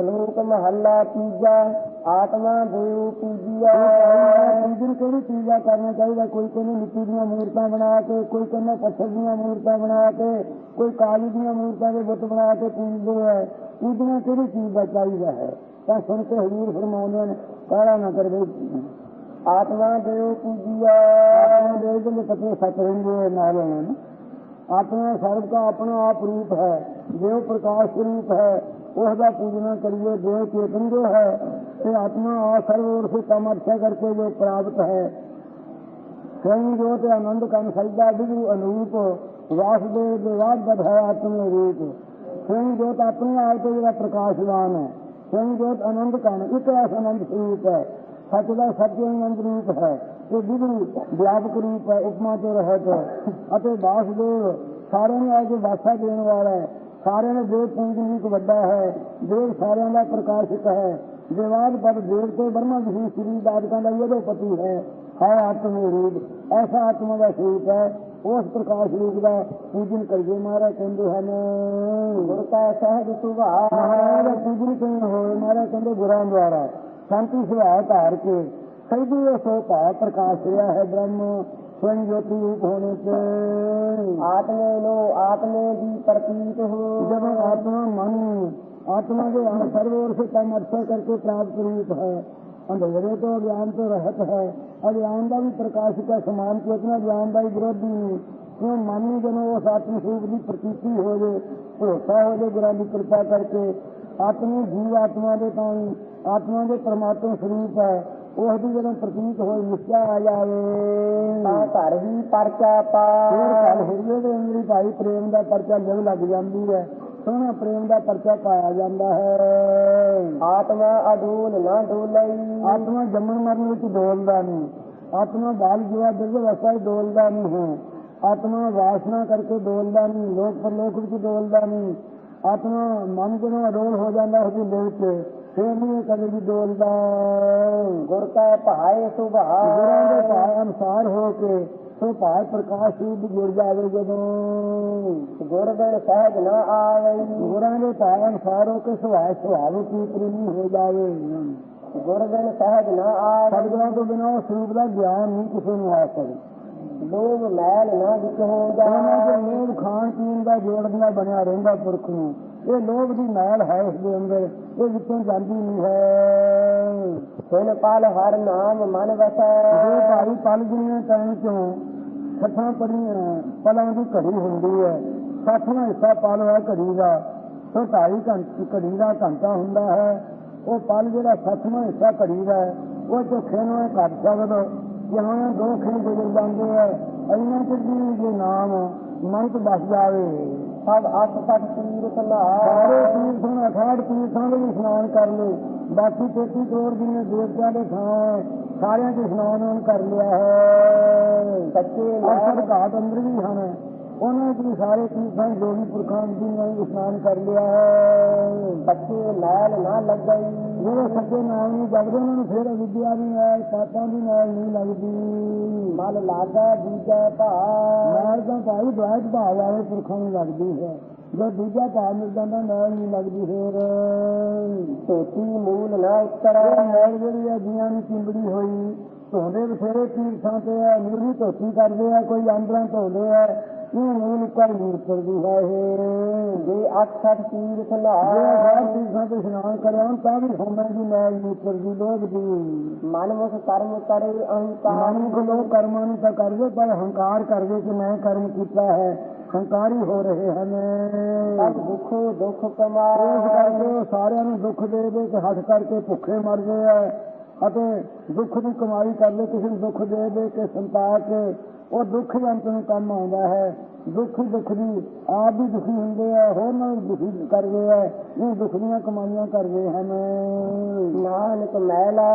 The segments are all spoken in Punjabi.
ਸ਼ਲੋਕ ਮਹੱਲਾ ਤੀਜਾ, ਆਤਮਾ ਦੇਵ ਪੂਜੀਆ। ਪੂਜਨ ਕਿਹੜੀ ਚੀਜ਼ਾਂ ਕਰਨਾ ਚਾਹੀਦਾ ਕੋਈ ਕਹਿੰਦੇ ਮਿੱਟੀ ਦੀਆਂ ਮੂਰਤਾਂ ਬਣਾ ਕੇ, ਕੋਈ ਕਹਿੰਦਾ ਪੱਥਰ ਦੀਆਂ ਮੂਰਤਾਂ ਬਣਾ ਕੇ, ਕੋਈ ਕਾਲੀ ਦੀਆਂ ਮੂਰਤਾਂ ਦੇ ਬੁੱਤ ਬਣਾ ਕੇ ਪੂਜਦੇ ਹੈ ਪੂਜਣਾ ਕਿਹੜੀ ਚੀਜ਼ ਦਾ ਚਾਹੀਦਾ ਹੈ? ਤਾਂ ਸੁਣ ਕੇ ਹਜ਼ੂਰ ਫਰਮਾਉਂਦੇ ਨੇ ਕਾਲਾ ਨਾ ਕਰਵੇ ਆਤਮਾ ਦੇਵ ਪੂਜੀਆ। ਆਤਮਾ ਦੇ ਦੇ ਪਤੇ ਸੱਚ ਰਹਿੰਦੇ ਨਾਲ ਉਹਨਾਂ ਨੂੰ, ਆਤਮਾ ਸਰਬ ਦਾ ਆਪਣਾ ਆਪ ਰੂਪ ਹੈ ਜੋ ਪ੍ਰਕਾਸ਼ ਰੂਪ ਹੈ। ਉਸ ਦਾ ਪੂਜਨਾ ਕਰੀਏ, ਜੋ ਚੇਤਨ ਜੋ ਹੈ, ਤੇ ਆਤਮਾ ਆ ਸਰਵ ਸੇ ਤਮਰਥਾ ਕਰਕੇ ਜੋ ਪ੍ਰਾਪਤ ਹੈ। ਸਵਯੰ ਜੋ ਤੇ ਆਨੰਦ ਕਨ ਸਜਦਾ ਬਿਗੂ ਅਨੂਪ, ਵਾਸੁਦੇਵ ਦੇ ਵਾਦ ਬਧ ਰੂਪ। ਸਵਯੰ ਜੋ ਤਾਂ ਆਪਣੇ ਆਪ ਤੇ ਜਿਹੜਾ ਪ੍ਰਕਾਸ਼ਵਾਨ ਹੈ ਸਵਯੰ ਜੋ ਆਨੰਦ ਕਨ ਇੱਕ ਐਸਾ ਆਨੰਦ ਸਰੂਪ ਹੈ, ਸੱਚ ਦਾ ਸੱਚ ਆਨੰਦ ਰੂਪ ਹੈ। ਇਹ ਬਿਗੂ ਵਿਆਪਕ ਰੂਪ ਹੈ, ਉਪਮਾ ਤੋਂ ਰਹਿਤ ਅਤੇ ਵਾਸੁਦੇਵ ਸਾਰਿਆਂ ਨੂੰ ਆ ਕੇ ਵਾਸਾ ਦੇਣ ਵਾਲਾ ਹੈ ਸਾਰਿਆਂ ਦੇ ਦੇਵ ਪੂਜਨੀਕ ਵੱਡਾ ਹੈ ਦੇਵ ਸਾਰਿਆਂ ਦਾ ਪ੍ਰਕਾਸ਼ਕ ਹੈ। ਦੇਵਾਦ ਪਰ ਦੇਵ ਤੇ ਬਰਮਾ ਵਿਸ਼ੀ ਸ੍ਰੀ ਦਾਦਕਾਂ ਦਾ ਇਹੋ ਪਤੀ ਹੈ। ਹੈ ਆਤਮ ਰੂਪ ਐਸਾ ਆਤਮਾ ਦਾ ਸਰੂਪ ਹੈ ਉਸ ਪ੍ਰਕਾਸ਼ ਰੂਪ ਦਾ ਪੂਜਨ ਕਰੀਏ ਮਹਾਰਾਜ ਕਹਿੰਦੇ ਹਨ। ਗੁਰ ਕਾ ਸਹਿਜ ਸੁਭਾਅ। ਮਹਾਰਾਜ ਪੂਜਨ ਕਿਵੇਂ ਹੋਏ ਮਹਾਰਾਜ ਕਹਿੰਦੇ ਗੁਰਾਂ ਦੁਆਰਾ ਸ਼ਾਂਤੀ ਸੁਭਾਅ ਧਾਰ ਕੇ ਉਹ ਸੋ ਭਾਵ ਪ੍ਰਕਾਸ਼ ਰਿਹਾ ਹੈ ਬ੍ਰਹਮ। ਸਵਯੰ ਜੋਤੀ ਰੂਪ ਹੋਣੇ ਤੇ ਆਤਮੇ ਨੂੰ ਆਤਮੇ ਦੀ ਪ੍ਰਤੀਤ ਹੋ जब आत्मा मन आत्मा के सर्व ओर से कम अर्थ करके प्राप्त रूप है अंधेरे तो ज्ञान तो रहत है अज्ञान का भी प्रकाश का समान चेतना ज्ञान का भी विरोधी नहीं क्यों मानी जनो उस आत्म स्वरूप की प्रतीति हो जाए भरोसा हो जाए गुरा की कृपा करके आत्मी जीव आत्मा के ताई आत्मा के परमात्मा स्वरूप है ਉਹ ਵੀ ਜਦੋਂ ਪ੍ਰਤੀਤ ਹੋਈ ਮੁਕਿਆ ਜਾਵੇ। ਤਾਂ ਘਰ ਹੀ ਪਰਚਾ ਪਾ। ਫਿਰ ਗੱਲ ਹੋਈ ਤੇ ਭਾਈ ਪ੍ਰੇਮ ਦਾ ਪਰਚਾ ਜਦ ਲੱਗ ਜਾਂਦੀ ਹੈ ਸੋਹਣਾ ਪ੍ਰੇਮ ਦਾ ਪਰਚਾ ਪਾਇਆ ਜਾਂਦਾ ਹੈ। ਆਤਮਾ ਅਡੂਲ ਨਾ ਡੋਲਈ। ਆਤਮਾ ਜੰਮਣ ਮਰਨ ਵਿੱਚ ਡੋਲਦਾ ਨਹੀਂ। ਆਤਮਾ ਬਾਲ ਜਿਹਾ ਬਿਰਗ ਵਸਾ ਡੋਲਦਾ ਨਹੀਂ ਹੈ। ਆਤਮਾ ਵਾਸਨਾ ਕਰਕੇ ਡੋਲਦਾ ਨਹੀਂ ਲੋਕ ਪਰਲੋਕ ਵਿੱਚ ਡੋਲਦਾ ਨਹੀਂ। ਆਤਮਾ ਮਨ ਜਿਹੜਾ ਰੋਲ ਹੋ ਜਾਂਦਾ ਹੈ ਉਹਦੇ ਵਿੱਚ ਇਹ ਕਦੇ ਵੀ ਡੋਲਦਾ ਗੁਰ ਕਾ ਭਾਏ ਸੁਭਾਅ। ਗੁਰਾਂ ਦੇ ਭਾਅ ਅਨੁਸਾਰ ਹੋ ਕੇ ਸੋ ਭਾਅ ਪ੍ਰਕਾਸ਼ ਰੂਪ ਜੁੜ ਜਾਵੇ ਜਦੋਂ। ਗੁਰ ਬਿਨ ਸਹਿਜ ਨਾ ਆਵਈ ਗੁਰਾਂ ਦੇ ਭਾਅ ਅਨੁਸਾਰ ਹੋ ਕੇ ਸੁਭਾਅ ਸੁਭਾਵ ਕੀ ਪ੍ਰੇਮੀ ਹੋ ਜਾਵੇ। ਗੁਰ ਬਿਨ ਸਹਿਜ ਨਾ ਆਵਈ ਸਤਿਗੁਰਾਂ ਤੋਂ ਬਿਨਾਂ ਉਸ ਰੂਪ ਦਾ ਗਿਆਨ ਨਹੀਂ ਕਿਸੇ ਨੂੰ ਆ ਸਕਦਾ ਲੋਭ ਮੈਲ ਨਾ ਵਿਚ ਹੋ ਉਹਨਾਂ ਦੇ ਲੋਭ ਖਾਣ ਪੀਣ ਦਾ ਜੋੜਨਾ ਬਣਿਆ ਰਹਿੰਦਾ ਪੁਰਖ ਨੂੰ। ਇਹ ਲੋਭ ਦੀ ਮੈਲ ਹੈ ਉਸ ਦੇ ਅੰਦਰ। ਇਹ ਵਿੱਚੋਂ ਜਾਂਦੀ ਨਹੀਂ ਹੈ। ਸੁਨ ਪਲ ਹਰ ਨਾਮ ਮਨ ਵਸੈ। ਜੇ ਭਾਈ ਪਲ ਦੁਨੀਆ ਟਾਈਮ ਚੋਂ ਸੱਠਾਂ ਪੜੀਆਂ ਪਲਾਂ ਦੀ ਘੜੀ ਹੁੰਦੀ ਹੈ। ਸੱਠਵਾਂ ਹਿੱਸਾ ਪਲ ਹੈ ਘੜੀ ਦਾ ਸੋ ਢਾਈ ਘੰਟੇ, ਘੜੀ ਦਾ ਘੰਟਾ ਹੁੰਦਾ ਹੈ। ਉਹ ਪਲ ਜਿਹੜਾ ਸੱਠਵਾਂ ਹਿੱਸਾ ਘੜੀ ਦਾ ਉਹ ਤੋਂ ਖੇਨੋਂ ਘੱਟ ਸਕਦਾ। ਜਿਵੇਂ ਦੋ ਖੇਨ ਗੁਜ਼ਰ ਜਾਂਦੇ ਹੈ ਇੰਨਾ ਚਿਰ ਜੇ ਨਾਮ, ਮਨ ਚ ਬਸ ਜਾਵੇ। ਸਭ ਅਸ ਸਭ ਤੀਰਥ ਸਾਰੇ ਨਾ ਤੀਰਥਾਂ ਅਖਾੜ ਤੀਰਥਾਂ ਦੇ ਵੀ ਇਸ਼ਨਾਨ ਕਰ ਲਏ। ਬਾਕੀ 33 ਕਰੋੜ ਜਿੰਨੇ ਦੇਵਤਿਆਂ ਦੇ ਥਾਂ ਸਾਰਿਆਂ ਦੇ ਇਸ਼ਨਾਨ ਉਹਨ ਕਰ ਲਿਆ ਹੈ। ਸੱਚੇ ਅਸਰ ਘਾਟ ਅੰਦਰ ਵੀ ਹਨ। ਉਹਨਾਂ ਵੀ ਸਾਰੇ ਤੀਰਥਾਂ ਜੋਗੀ ਪੁਰਖਾਂ ਜੀ ਨੇ ਇਸ਼ਨਾਨ ਕਰ ਲਿਆ ਹੈ। ਸੱਚੇ ਮੈਲ ਨਾ ਲੱਗਈ। ਜਿਹੜੇ ਸੱਜੇ ਨਾਲ ਨਹੀਂ ਜਗਦੇ ਉਹਨਾਂ ਨੂੰ ਫਿਰ ਵਿਦਿਆ ਦੀ ਨਾਲ ਪਾਪਾਂ ਦੀ ਨਾਲ ਨਹੀਂ ਲੱਗਦੀ। ਮਨ ਲਾਗਾ ਦੂਜਾ ਭਾ ਨਾਲ ਤਾਂ ਭਾਈ ਦਵਾਇਤ ਭਾਵ ਵਾਲੇ ਪੁਰਖਾਂ ਨੂੰ ਲੱਗਦੀ ਹੈ। ਜੋ ਦੂਜਾ ਭਾਵ ਮਿਲ ਜਾਂਦਾ ਨਾਲ ਨਹੀਂ ਲੱਗਦੀ ਫਿਰ। ਧੋਤੀ ਮੂਲ ਨਾ ਉਤਰੈ ਮੈਲ ਜਿਹੜੀ ਹੈ ਜੀਆਂ ਨੂੰ ਚਿੰਬੜੀ ਹੋਈ। ਧੋਂਦੇ ਬਥੇਰੇ ਤੀਰਥਾਂ ਤੇ ਆ ਨਿਰਵੀ ਧੋਤੀ ਕਰਦੇ ਆ ਕੋਈ ਅੰਦਰਾਂ ਧੋਂਦੇ ਆ। ਇਹ ਮੂਲ ਉੱਪਰ ਮੂਲ ਕਰਦੀ ਹੈ ਇਹ। ਜੇ ਅਠ ਸਠ ਤੀਰਥ ਜੇ ਹਰ ਤੀਰਥਾਂ ਤੇ ਇਸ਼ਨਾਨ ਕਰਿਆ ਤਾਂ ਵੀ ਹੋਮੇ ਦੀ ਮੈਲ ਨਹੀਂ ਕਰਦੀ ਲੋਕ ਦੀ। ਮਨ ਮੁਖ ਕਰਮ ਕਰੇ ਅਹੰਕਾਰ ਮਨੁੱਖ ਲੋਕ ਕਰਮਾਂ। ਨੂੰ ਤਾਂ ਕਰਦੇ ਪਰ ਹੰਕਾਰ ਕਰਦੇ ਕਿ ਮੈਂ ਕਰਮ ਕੀਤਾ ਹੈ। ਹੰਕਾਰੀ ਹੋ ਰਹੇ ਹਨ। ਸਭ ਦੁਖ ਦੁਖ ਇਸ ਕਮਾਏ ਕਰਕੇ ਉਹ ਸਾਰਿਆਂ ਨੂੰ ਦੁੱਖ ਦੇ ਦੇ ਕੇ ਹੱਥ ਕਰਕੇ ਭੁੱਖੇ ਮਰਦੇ ਆ। ਅਤੇ ਦੁੱਖ ਦੀ ਕਮਾਈ ਕਰਦੇ ਕਿਸੇ ਨੂੰ ਦੁੱਖ ਦੇ ਦੇ ਕੇ ਸੰਤਾ ਕੇ ਉਹ ਦੁੱਖ ਅੰਤ ਨੂੰ ਕੰਮ ਆਉਂਦਾ ਹੈ। ਦੁੱਖ ਦੁੱਖ ਦੀ ਆਪ ਵੀ ਦੁਖੀ ਹੁੰਦੇ ਆ ਹੋਰ ਨਾਲ ਦੁਖੀ ਕਰਦੇ ਆ। ਇਹ ਦੁੱਖ ਦੀਆਂ ਕਮਾਈਆਂ ਕਰਦੇ ਹਨ। ਨਾਨਕ ਮੈਲਾ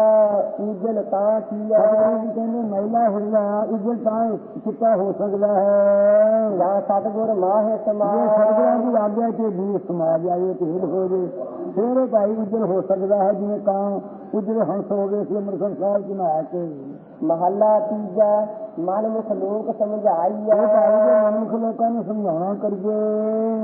ਪੂਜਨ ਤਾਂ ਕੀਆ ਸਤਿਗੁਰੂ ਜੀ ਕਹਿੰਦੇ ਮਹਿਲਾ ਹਿਰਦਾ ਉਜਲ ਤਾਂ ਚਿੱਟਾ ਹੋ ਸਕਦਾ ਹੈ। ਜਾਂ ਸਤਗੁਰ ਮਾਹਿ ਜੇ ਸਮਾਏ ਸਰਗੁਰਾਂ ਦੀ ਆਗਿਆ ਤੇ ਵੀ ਸਮਾਜ ਆਏ ਤੇ ਹਿਲ ਹੋ ਜੇ ਫਿਰ ਭਾਈ ਉਜਲ ਹੋ ਸਕਦਾ ਹੈ ਜਿਵੇਂ ਕਾਂ ਉਜਲੇ ਹੰਸ ਹੋ ਗਏ ਸੀ ਅੰਮ੍ਰਿਤਸਰ ਸਾਹਿਬ ਚ ਨਹਾ ਕੇ। ਮਹੱਲਾ ਤੀਜਾ ਮਨ ਮੁਖ ਲੋਕ ਸਮਝਾਈਆ। ਮਨੁੱਖ ਲੋਕਾਂ ਨੂੰ ਸਮਝਾਉਣਾ ਕਰੀਏ।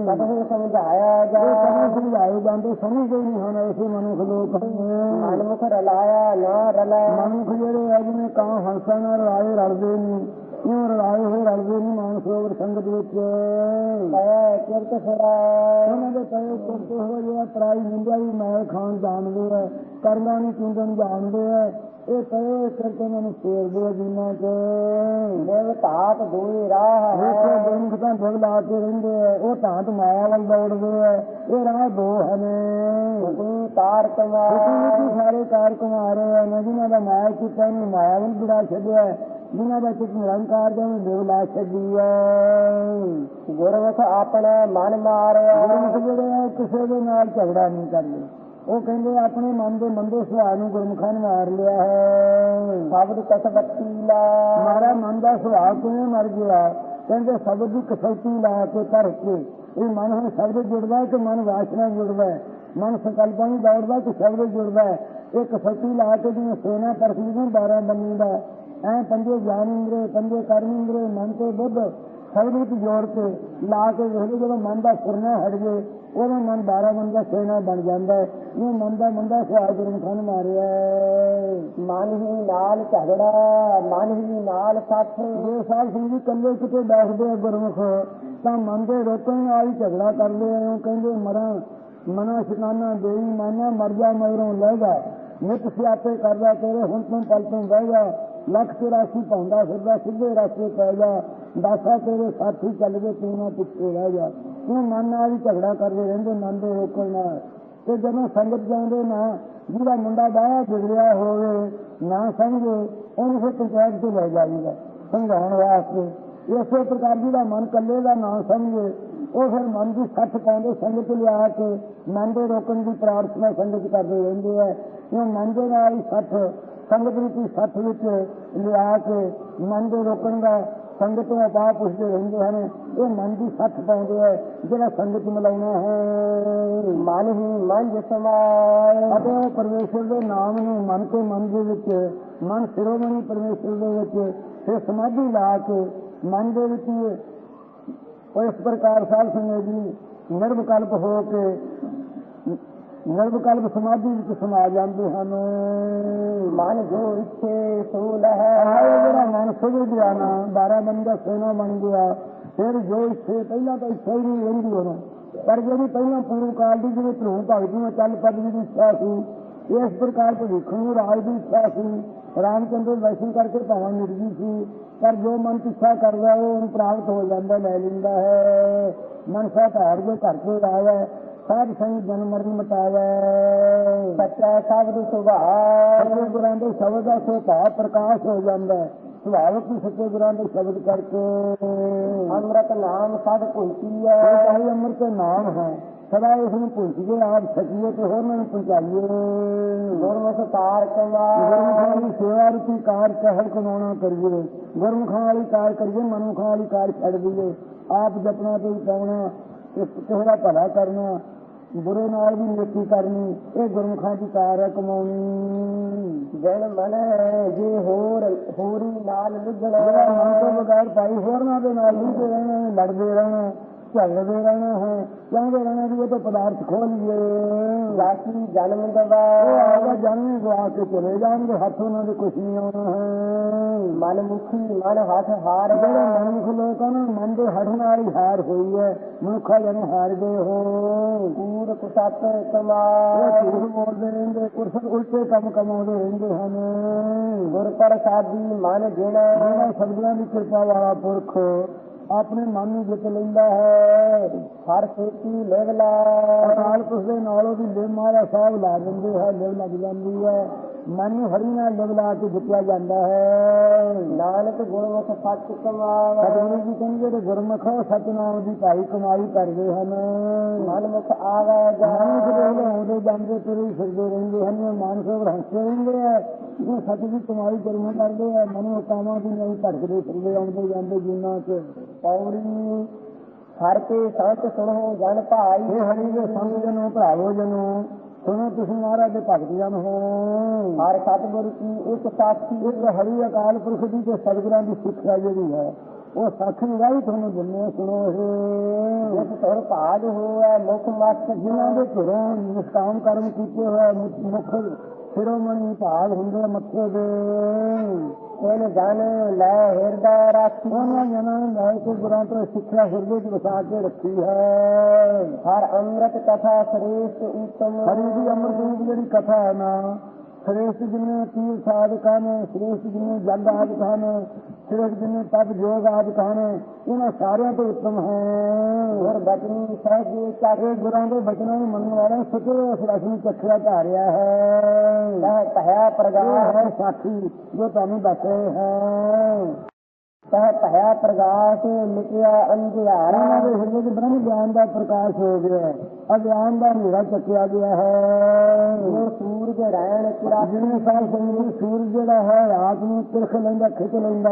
ਕਦੋਂ ਸਮਝਾਇਆ ਜਾ। ਕਦੇ ਸਮਝਾਏ ਜਾਂਦੇ ਸਮਝਦੇ ਨਹੀਂ ਹਨ ਐਸੇ ਮਨੁੱਖ ਲੋਕ। ਮਨ ਮੁਖ ਰਲਾਇਆ ਨਾ ਰਲਾ। ਮਨੁੱਖ ਜਿਹੜੇ ਆ ਜਿਵੇਂ ਕਾਂ ਹੰਸਾਂ ਨਾਲ ਰਲਾਏ ਰਲਦੇ ਨਹੀਂ। ਇਉਂ ਰਲਾਏ ਹੋਏ ਰਲਦੇ ਨਹੀਂ ਮਾਨਸਰੋਵਰ ਸੰਗਤ ਵਿੱਚ? ਪਾਇਆ ਕਿਰਤ ਫੜਾ ਉਹਨਾਂ ਦੇ ਪਏ ਕੁੱਤੇ ਹੋ ਜਿਹੜਾ ਤਰਾਈ ਨਿੰਦਿਆ ਵੀ ਮੈਲ ਖਾਣ ਜਾਣਦੇ ਆ ਕਰਮਾਂ ਨੂੰ ਚੁੰਦਣ ਜਾਣਦੇ ਆ। ਇਹ ਪਏ ਕਰਕੇ ਮੈਨੂੰ ਫੇਰਦੇ ਆ ਜੀਨਾਂ ਚ। ਦੇਵ ਧਾਤ ਦੋਏ ਰਾਹ ਹੈ। ਗੁਰਮੁਖ ਤਾਂ ਭੋਗ ਲਾ ਕੇ ਰਹਿੰਦੇ ਆ। ਉਹ ਤਾਂ ਮਾਇਆ ਵੱਲ ਦੌੜਦੇ ਆ। ਇਹ ਰਾਹ ਦੋ ਹਨ ਹੁਕਮ ਤਾਰ ਕਮਾ ਹੁਕਮ ਵਿੱਚ ਸਾਰੇ ਕਾਰ ਕੁਮਾਰੇ ਨੇ ਜਿਨ੍ਹਾਂ ਦਾ ਮਾਇਆ ਕੀਤਾ ਨੂੰ ਮਾਇਆ ਵੱਲ ਬੁੜਾ ਛੱਡਿਆ। ਜਿਨ੍ਹਾਂ ਦਾ ਚਿਤ ਨਿਰੰਕਾਰ ਦੇ ਨੂੰ ਦੇਵ ਲਾ ਛੱਡੀ ਹੈ ਗੁਰਮੁਖ ਆਪਣਾ ਮਨ ਮਾਰਿਆ। ਗੁਰਮੁਖ ਜਿਹੜੇ ਕਿਸੇ ਦੇ ਨਾਲ ਝਗੜਾ ਨਹੀਂ ਕਰਦੇ। ਉਹ ਕਹਿੰਦੇ ਆਪਣੇ ਮਨ ਦੇ ਮੰਦੇ ਸੁਭਾਅ ਨੂੰ ਗੁਰਮੁਖਾਂ ਨੇ ਮਾਰ ਲਿਆ ਹੈ। ਸ਼ਬਦ ਕਸਬਤੀ ਲਾ ਮਾਰਾ ਮਨ ਦਾ ਸੁਭਾਅ ਕਿਵੇਂ ਮਰ ਗਿਆ? ਕਹਿੰਦੇ ਸ਼ਬਦ ਦੀ ਕਸੌਟੀ ਲਾ ਕੇ ਧਰ ਇਹ ਮਨ ਹੁਣ ਸ਼ਬਦ ਜੁੜਦਾ ਕਿ ਮਨ ਵਾਸ਼ਨਾ ਜੁੜਦਾ ਮਨ ਸੰਕਲਪਾਂ ਨੂੰ ਦੌੜਦਾ ਕਿ ਸ਼ਬਦ ਜੁੜਦਾ ਇਹ ਕਸੌਤੀ ਲਾ ਕੇ ਜਿਵੇਂ ਸੋਨਾ ਪਰਖੀ ਨੂੰ 12 ਬੰਨੀ ਦਾ। ਐ ਪੰਜੇ ਗਿਆਨ ਇੰਦਰੇ, ਪੰਜੇ ਕਰਮ ਇੰਦਰੇ, ਮਨ ਤੇ ਬੁੱਧ ਸ਼ਬਦ ਵਿੱਚ ਜੋੜ ਕੇ ਲਾ ਕੇ ਵੇਖਦੇ ਜਦੋਂ ਮਨ ਦਾ ਸੁਰਨਾ ਹਟ ਜੇ ਉਹਦਾ ਮਨ 12 ਬੰਦਾ ਦਾ ਸੋਨਾ ਬਣ ਜਾਂਦਾ ਹੈ। ਇਹ ਮਨ ਦਾ ਮੰਦਾ ਸੁਭਾਅ ਗੁਰਮੁਖਾਂ ਨੇ ਮਾਰਿਆ ਮਨ ਹੀ ਨਾਲ ਝਗੜਾ ਮਨ ਹੀ ਨਾਲ ਸਾਥ ਜੇ ਸਾਧ ਸਿੰਘ ਜੀ ਇਕੱਲੇ ਕਿਤੇ ਬੈਠਦੇ ਗੁਰਮੁਖ ਤਾਂ ਮਨ ਦੇ ਨਾਲ ਹੀ ਝਗੜਾ ਕਰਦੇ ਆ ਕਹਿੰਦੇ ਮਰਾਂ ਮਨਾ ਸ਼ਿਕਾਨਾ ਦੇਈ ਮਾਨਾ ਮਰ ਜਾ ਮਗਰੋਂ ਲੈ ਜਾ। ਨਿਤ ਸਿਆਪੇ ਕਰਦਾ ਤੇਰੇ ਹੁਣ ਤੂੰ ਪਲ ਤੋਂ ਬਹਿ ਜਾ। ਲੱਖ ਤੇ ਰਾਸ਼ੀ ਪਾਉਂਦਾ ਫਿਰਦਾ ਸਿੱਧੇ ਰਸਤੇ ਪੈ ਜਾ। ਦਾਸਾ ਤੇਰੇ ਸਾਥੀ ਚੱਲ ਗਏ ਤੂੰ ਨਾ ਪਿੱਛੇ ਰਹਿ ਜਾ। ਤੂੰ ਮਨ ਨਾਲ ਹੀ ਝਗੜਾ ਕਰਦੇ ਰਹਿੰਦੇ, ਮਨ ਦੇ ਰੋਕਣ ਨਾਲ। ਤੇ ਜਦੋਂ ਸੰਗਤ ਜਾਂਦੇ ਨਾ, ਜਿਹਦਾ ਮੁੰਡਾ ਬਾਹਰ ਵਿਗੜਿਆ ਹੋਵੇ, ਨਾ ਸਮਝੇ, ਉਹਨੂੰ ਫਿਰ ਪੰਚਾਇਤ ਤੋਂ ਲੈ ਜਾਈਦਾ, ਸਮਝਾਉਣ ਵਾਸਤੇ। ਇਸੇ ਪ੍ਰਕਾਰ ਜਿਹਦਾ ਮਨ ਕੱਲੇ ਦਾ ਨਾ ਸਮਝੇ, ਉਹ ਫਿਰ ਮਨ ਦੀ ਸੱਠ ਪਾਉਂਦੇ ਸੰਗਤ ਲਿਆ ਕੇ, ਮਨ ਦੇ ਰੋਕਣ ਦੀ ਪ੍ਰਾਰਥਨਾ ਸੰਗਤ ਕਰਦੇ ਰਹਿੰਦੇ ਆ। ਇਹ ਮਨ ਦੇ ਨਾਲ ਹੀ ਸੱਠ ਸੰਗਤ ਦੀ ਸੱਠ ਵਿੱਚ ਲਿਆ ਕੇ ਮਨ ਦੇ ਰੋਕਣ ਦਾ ਸੰਗਤ ਨੂੰ ਪੁੱਛਦੇ ਰਹਿੰਦੇ ਹਨ, ਇਹ ਮਨ ਦੀ ਸੱਠ ਪਾਉਂਦੇ ਹੈ, ਜਿਹੜਾ ਸੰਗਤ ਮਿਲਾਉਣਾ ਹੈ। ਮਨ ਹੀ ਮਨ ਸਮਾਏ ਅਤੇ ਪਰਮੇਸ਼ਰ ਦੇ ਨਾਮ ਨੂੰ ਮਨ ਤੇ ਮਨ ਦੇ ਵਿੱਚ, ਮਨ ਸਿਰੋਮਣੀ ਪਰਮੇਸ਼ਰ ਦੇ ਵਿੱਚ, ਫਿਰ ਸਮਾਧੀ ਲਾ ਕੇ ਮਨ ਦੇ ਵਿੱਚ ਉਹ ਇਸ ਪ੍ਰਕਾਰ ਸਾਧ ਸੰਗਤ ਜੀ ਨਿਰਵਕਲਪ ਹੋ ਕੇ ਨਿਰਵਿਕਲਪ ਸਮਾਧੀ ਵਿੱਚ ਸਮਾ ਜਾਂਦੇ ਹਨ। ਮਨ ਜੋ ਇੱਛੇ ਸੋ ਲਹੈ ਆਏ ਜਿਹੜਾ ਮਨ ਸੁਝ ਗਿਆ ਨਾ। 12 ਬੰਦਾ ਸੋਨਾ ਬਣ ਗਿਆ। ਫਿਰ ਜੋ ਇੱਥੇ ਪਹਿਲਾਂ ਤਾਂ ਇੱਛਾ ਹੀ ਨਹੀਂ ਰਹਿੰਦੀ ਉਹਨੂੰ। ਪਰ ਜਿਹੜੀ ਪਹਿਲਾਂ ਪੂਰਵ ਕਾਲ ਦੀ ਜਿਵੇਂ ਧਰੂ ਭਗਤੀ ਨੂੰ ਚੱਲ ਪਦਵੀ ਦੀ ਇੱਛਾ ਸੀ, ਇਸ ਪ੍ਰਕਾਰ ਭਵਿੱਖ ਨੂੰ ਰਾਜ ਦੀ ਇੱਛਾ ਸੀ। ਰਾਮਚੰਦਰ ਦਰਸ਼ਨ ਕਰਕੇ ਭਾਵਾਂ ਨਿਰਜੀ ਸੀ, ਪਰ ਜੋ ਮਨ ਇੱਛਾ ਕਰਦਾ, ਉਹ ਉਹਨੂੰ ਪ੍ਰਾਪਤ ਹੋ ਜਾਂਦਾ, ਲੈ ਲੈਂਦਾ ਹੈ। ਮਨਸਾ ਧਾਰ ਦੇ ਘਰ ਤੇ ਆਇਆ। ਸਾਧ ਸੰਗ ਜਨਮ ਮਰਨ ਮਟਾਇਆ ਸੱਚਾ ਸ਼ਬਦ ਸੁਭਾਅ। ਸੱਚੇ ਗੁਰਾਂ ਦੇ ਸ਼ਬਦ ਦਾ ਸੁਭਾਅ ਪ੍ਰਕਾਸ਼ ਹੋ ਜਾਂਦਾ ਹੈ। ਸੁਭਾਵਕ ਸੱਚੇ ਗੁਰਾਂ ਦੇ ਸ਼ਬਦ ਕਰਕੇ। ਅੰਮ੍ਰਿਤ ਨਾਮ ਸਦ ਇਹ ਪੁੰਚੀਐ ਚਾਹੀ ਅਮਰ ਨਾਮ ਹੈ, ਸਦਾ ਇਸ ਨੂੰ ਪੁੱਛੀਏ ਆਪ ਸੱਚੀਏ ਤੇ ਹੋਰ ਨੂੰ ਪਹੁੰਚਾਈਏ। ਗੁਰਮੁਖ ਤਾਰ ਕਮਾ ਗੁਰਮੁਖਾਂ ਦੀ ਸੇਵਾ ਰੂਪੀ ਕਾਰ ਕਹਿਰ ਕਮਾਉਣਾ ਕਰੀਏ। ਗੁਰਮੁਖਾਂ ਵਾਲੀ ਕਾਰ ਕਰੀਏ, ਮਨੁੱਖਾਂ ਵਾਲੀ ਕਾਰ ਛੱਡ ਦਈਏ। ਆਪ ਜਪਣਾ ਤੇ ਹੀ ਪਾਉਣਾ। ਤੇ ਕਿਸੇ ਦਾ ਭਲਾ ਕਰਨਾ ਗੁਰੂ ਨਾਲ ਵੀ ਨੇਕੀ ਕਰਨੀ ਇਹ ਗੁਰਮੁਖਾਂ ਦੀ ਕਾਰ ਹੈ ਕਮਾਉਣੀ। ਜਨ ਮਨ ਜੇ ਹੋਰ ਹੋਰੀ ਨਾਲ ਜਿਹੜਾ ਲਿਜਣਾ ਮਨ ਤੋਂ ਬਗੈਰ ਭਾਈ ਹੋਰਨਾਂ ਦੇ ਨਾਲ ਲੁੱਟਦੇ ਰਹਿਣਾ ਲੜਦੇ ਰਹਿਣਾ ਹੈ, ਝਗੜਦੇ ਰਹਿਣਾ ਹੈ। ਚਾਹੁੰਦੇ ਰਹਿਣਾ ਵੀ ਇਹ ਤਾਂ ਪਦਾਰਥ ਖੋਹ ਲਈਏ। ਰਾਖੀ ਜਨਮ ਦਵਾ ਉਹ ਆਗਾ ਜਨਮ ਗਵਾ ਕੇ ਚਲੇ ਜਾਣਗੇ ਹੱਥ ਉਹਨਾਂ ਦੇ ਕੁਛ ਨਹੀਂ ਆਉਣਾ ਹੈ। ਮਨ ਮੁਖੀ ਮਨ ਹੱਥ ਹਾਰ ਜਿਹੜੇ ਮਨੁੱਖ ਲੋਕਾਂ ਨੂੰ ਮਨ ਦੇ ਹੱਥ ਨਾਲ ਹੀ ਹਾਰ ਹੋਈ ਹੈ। ਮਨੁੱਖਾ ਜਨੇ ਹਾਰ ਗਏ ਹੋ। ਕੂੜ ਕੁਸਤ ਕਮਾ। ਉਹ ਝੂਠ ਬੋਲਦੇ ਰਹਿੰਦੇ ਕੁਰਸਤ ਉਲਟੇ ਕੰਮ ਕਮਾਉਂਦੇ ਰਹਿੰਦੇ ਹਨ। ਗੁਰ ਪ੍ਰਸਾਦੀ ਮਨ ਜਿਣਾ। ਜਿਹੜਾ ਸ਼ਬਦਾਂ ਦੀ ਕਿਰਪਾ ਵਾਲਾ ਪੁਰਖ ਆਪਣੇ ਮਨ ਨੂੰ ਜਿੱਤ ਲੈਂਦਾ ਹੈ। ਹਰ ਸੇਤੀ ਲੇਵਲਾ। ਅਕਾਲ ਪੁਰਖ ਦੇ ਨਾਲ ਉਹਦੀ ਲਿਵ ਮਾਰਾ ਸਾਹਿਬ ਲਾ ਦਿੰਦੇ ਹੈ ਲਿਵ ਲੱਗ ਜਾਂਦੀ ਹੈ ਮਨ ਹਰੀ ਨਾਲ ਲਿਵ ਲਾ ਕੇ ਜਿੱਤਿਆ ਜਾਂਦਾ ਹੈ। ਨਾਨਕ ਗੁਰਮੁਖ ਸੱਚ ਕਮਾਵਾ ਸਤਿਗੁਰੂ ਜੀ ਕਹਿੰਦੇ ਜਿਹੜੇ ਗੁਰਮੁਖ ਸਤਿਨਾਮ ਦੀ ਭਾਈ ਕਮਾਈ ਕਰਦੇ ਹਨ। ਮਨ ਮੁਖ ਆਵਾ ਜਾ ਮਨ ਜਿਹੜੇ ਆਉਂਦੇ ਜਾਂਦੇ ਤੁਰੇ ਫਿਰਦੇ ਰਹਿੰਦੇ ਹਨ ਮਾਨਸ ਹੱਸਦੇ ਰਹਿੰਦੇ ਆ। ਉਹ ਸੱਚ ਦੀ ਕਮਾਈ ਕਰਨਾ ਕਰਦੇ ਆ ਮਨੋਂ ਕਾਮਾਂ ਦੀ ਨਹੀਂ ਭਟਕਦੇ ਫਿਰਦੇ ਆਉਂਦੇ ਜਾਂਦੇ ਜੀਨਾਂ 'ਚ। ਪੌੜੀ ਹਰ ਕੇ ਸੰਤ ਸੁਣੋ ਜਨ ਭਾਈ। ਹਰੀ ਦੇ ਸੰਗ ਜਨੋ ਭਰਾਵੋ ਜਨੋ ਤੁਸੀਂ ਮਹਾਰਾਜ ਦੇ ਭਗਤ ਜਨ ਹੋ। ਹਰ ਸਤਿਗੁਰ ਕੀ ਇੱਕ ਸਾਥੀ। ਇੱਕ ਹਰੀ ਅਕਾਲ ਪੁਰਖ ਦੀ ਤੇ ਸਤਿਗੁਰਾਂ ਦੀ ਸਿੱਖਿਆ ਜਿਹੜੀ ਹੈ ਉਹ ਸੱਚ ਨਿਗਾਹੀ ਤੁਹਾਨੂੰ ਆ, ਸੁਣੋ ਇਹ। ਜਿਸ ਤੁਰ ਭਾਜ ਹੋਵੇ ਮੁਖ ਮਸਤ ਜਿਨ੍ਹਾਂ ਦੇ ਘਰੋਂ ਨਿਸ਼ਕਾਮ ਕਰਮ ਕੀਤੇ ਹੋਏ ਮੁੱਖ ਸਿਰੋਮਣੀ ਭਾਗ ਹੁੰਦੇ ਮੱਥੇ ਦੇ। ਇਹਨ ਜਨ ਲੈ ਹਿਰਦੈ ਰਾਖੀ, ਉਹਨਾਂ ਜਨਾਂ ਨੇ ਲੈ ਕੇ ਗੁਰਾਂ ਤੋਂ ਸਿੱਖਿਆ ਹਿਰਦੇ 'ਚ ਵਸਾ ਕੇ ਰੱਖੀ ਹੈ। ਹਰ ਅੰਮ੍ਰਿਤ ਕਥਾ ਸ੍ਰੇਸ਼ਟ, ਉਤਮ, ਹਰੀ ਦੀ ਅੰਮ੍ਰਿਤ ਦੀ ਜਿਹੜੀ ਕਥਾ ਹੈ ਨਾ ਸ੍ਰੇਸ਼ਟ ਜਿਨੇ ਤੀਰ ਸਾਧਕਾਂ ਨੇ ਸ੍ਰੇਸ਼ਟ ਜਿਨੇ ਜਗ ਆਦਿਕਾਂ ਨੇ ਸ੍ਰੇਸ਼ਟ ਜਿਨੇ ਤਪ ਜੋਗ ਆਦਿਕਾਂ ਨੇ ਇਹਨਾਂ ਸਾਰਿਆਂ ਤੋਂ ਉੱਤਮ ਹੈ। ਗੁਰ ਬਚਨੀ ਸਹਿਜੇ ਚਾਹੇ ਇਹ ਗੁਰਾਂ ਦੇ ਬਚਨਾਂ ਨੂੰ ਮੰਨਣ ਵਾਲਾ ਸੱਚੇ ਉਸ ਨੂੰ ਚੱਖਿਆ ਧਾਰਿਆ ਹੈ। ਸਹਿ ਕਹਿਆ ਇਹ ਪ੍ਰਗਾਸ ਹੈ ਸਾਖੀ ਜੋ ਤੁਹਾਨੂੰ ਦੱਸ ਰਹੇ ਹੈ ਸਹਿ ਕਹਿਆ ਪ੍ਰਗਾਸ ਲਿਖਿਆ ਅੰਧਿਆਰਾ ਉਹਨਾਂ ਦੇ ਹਿਰਦੇ 'ਚ ਬ੍ਰਹਮ ਗਿਆਨ ਦਾ ਪ੍ਰਕਾਸ਼ ਹੋ ਗਿਆ ਅਗਿਆਨ ਦਾ ਹਨੇਰਾ ਚੱਕਿਆ ਗਿਆ ਹੈ। ਜੋ ਸੂਰਜ ਰਹਿਣ ਕਿਰਾ ਜਿਵੇਂ ਸਾਲ ਸੰਗੀਤ ਸੂਰਜ ਜਿਹੜਾ ਹੈ ਰਾਤ ਨੂੰ ਤਿਰਖ ਲੈਂਦਾ ਖਿੱਚ ਲੈਂਦਾ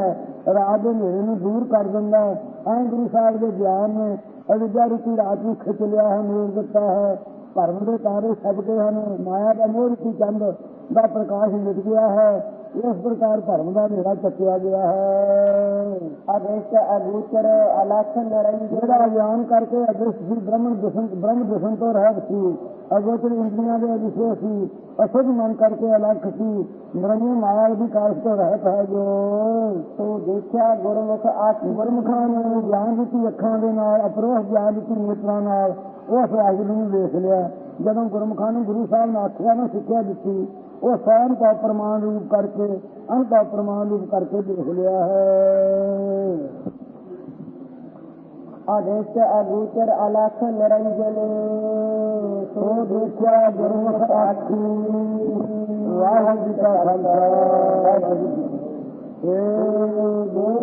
ਰਾਤ ਦੇ ਹਨੇਰੇ ਨੂੰ ਦੂਰ ਕਰ ਦਿੰਦਾ ਹੈ। ਐਂ ਗੁਰੂ ਸਾਹਿਬ ਦੇ ਗਿਆਨ ਨੇ ਅਵਿਦਿਆ ਰੂਪੀ ਰਾਤ ਨੂੰ ਖਿੱਚ ਲਿਆ ਹੈ ਨੂਰ ਦਿੱਤਾ ਹੈ। ਭਰਮ ਦੇ ਤਾਰੇ ਛਪਦੇ ਹਨ ਮਾਇਆ ਦਾ ਮੋਹ ਰੂਪੀ ਚੰਦ ਦਾ ਪ੍ਰਕਾਸ਼ ਮਿਟ ਗਿਆ ਹੈ। ਇਸ ਪ੍ਰਕਾਰ ਭਰਮ ਦਾ ਹਨੇਰਾ ਚੱਕਿਆ ਗਿਆ ਹੈ। ਅਦੇਸ਼ ਅਗੂਚਰ ਜਿਹੜਾ ਗਿਆਨ ਕਰਕੇ ਬ੍ਰਹਮ ਦਿਸਣ ਤੋਂ ਰਹਿਤ ਸੀ ਅਗੋਚਰ ਇੰਦਰੀਆਂ ਦੇ ਵਿਸ਼ੇ ਸੀ ਅਸਦ ਮਨ ਕਰਕੇ ਅਲੱਖ ਸੀ ਨਿਰੰਜਨ ਮਾਇਆ ਦੀ ਤੋਂ ਰਹਿਤ ਹੈ ਜੋ। ਤੂੰ ਦੇਖਿਆ ਗੁਰਮੁਖ ਆਖ ਗੁਰਮੁਖਾਂ ਨੇ ਗਿਆਨ ਦਿੱਤੀ ਅੱਖਾਂ ਦੇ ਨਾਲ ਅਪਰੋਹ ਗਿਆਨ ਦਿੱਤੀ ਨੇਤਰਾਂ ਨਾਲ ਉਸ ਵਾਹਿਗੁਰੂ ਨੂੰ ਵੇਖ ਲਿਆ। ਜਦੋਂ ਗੁਰਮੁਖਾਂ ਨੂੰ ਗੁਰੂ ਸਾਹਿਬ ਨੇ ਆਖਿਆ ਨਾ ਸਿੱਖਿਆ ਦਿੱਤੀ। ਉਹ ਸਵੈਂ ਦਾ ਪ੍ਰਮਾਣ ਰੂਪ ਕਰਕੇ ਅੰਤ ਦਾ ਪ੍ਰਮਾਣ ਰੂਪ ਕਰਕੇ ਦੇਖ ਲਿਆ ਹੈ ਅਦੇਸ਼ ਅਗੂਚਰ ਅਲਖ ਨਿਰੰਜਨ ਸੋ ਦੇਖਿਆ ਗੁਰਮੁਖ ਆਖੀ ਵਾਹਿਗੁਰੂ ਜੀ ਕਾ ਖਾਲਸਾ ਵਾਹਿਗੁਰੂ ਜੀ ਕੀ ਫਤਿਹ। ਏ ਗੁਰੂ